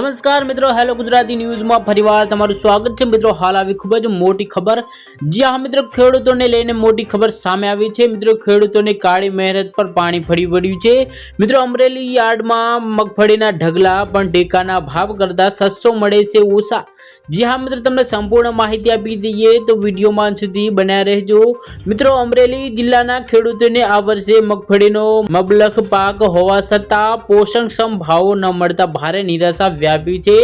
નમસ્કાર મિત્રો, હેલો ગુજરાતી ન્યૂઝમાં ફરીવાર તમારું સ્વાગત છે. મિત્રો, હાલ આવી ખૂબ જ મોટી ખબર જ્યાં મિત્રો, ખેડૂતોને લઈને મોટી ખબર સામે આવી છે. મિત્રો, ખેડૂતોની કાળી મહેનત પર પાણી ફરી વળ્યું છે. મિત્રો, અમરેલી યાર્ડમાં મગફળીના ઢગલા પણ ટેકાના ભાવ કરતાં સસ્તો મળે છે ઓછા. જી હા મિત્રો, તમને સંપૂર્ણ માહિતી આપી દઈએ તો વિડીયોમાં સુધી બન્યા રહેજો. મિત્રો, અમરેલી જિલ્લાના ખેડૂતોને આ વર્ષે મગફળીનો મબલખ પાક હોવા છતાં પોષણક્ષમ ભાવો ન મળતા ભારે નિરાશા વ્યાપી છે.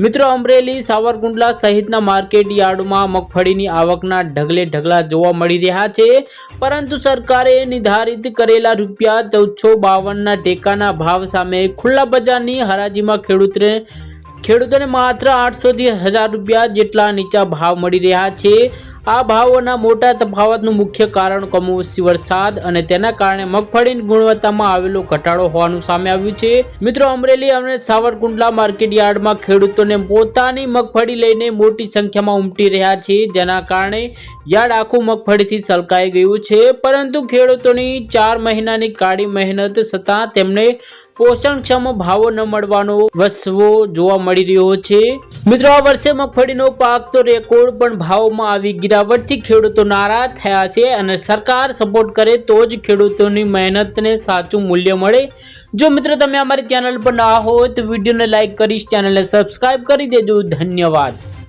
મિત્રો, અમરેલી, સાવરકુંડલા સહિતના માર્કેટ યાર્ડમાં મગફળીની આવકના ઢગલે ઢગલા જોવા મળી રહ્યા છે. પરંતુ સરકારે નિર્ધારિત કરેલા રૂપિયા ચૌદસો બાવનના ટેકાના ભાવ સામે ખુલ્લા બજારની હરાજીમાં ખેડૂતને ખેડૂતોને માત્ર આઠસો થી હજાર રૂપિયા જેટલા નીચા ભાવ મળી રહ્યા છે. આ ભાવોના મોટા તફાવતનું મુખ્ય કારણ કમોસમી વરસાદ અને તેના કારણે મગફળીની ગુણવત્તામાં આવેલો ઘટાડો હોવાનું સામે આવ્યું છે. મિત્રો, અમરેલી અને સાવરકુંડલા માર્કેટ યાર્ડમાં ખેડૂતોને પોતાની મગફળી લઈને મોટી સંખ્યામાં ઉમટી રહ્યા છે. જેના કારણે યાર્ડ આખું મગફળીથી સલકાઈ ગયું છે. પરંતુ ખેડૂતોની ચાર મહિનાની કાળી મહેનત છતાં તેમને પોષણક્ષમ ભાવો ન મળવાનો વસવો જોવા મળી રહ્યો છે. મિત્રો, આ વર્ષે મગફળીનો પાક તો રેકોર્ડ પણ ભાવમાં આવી ગિરાવટથી ખેડૂતો નારાજ થયા છે અને સરકાર સપોર્ટ કરે તો જ ખેડૂતોની મહેનતને સાચું મૂલ્ય મળે. જો મિત્રો, તમે અમારી ચેનલ પર ના હો તો વિડીયોને લાઇક કરીશ, ચેનલને સબસ્ક્રાઇબ કરી દેજો. ધન્યવાદ.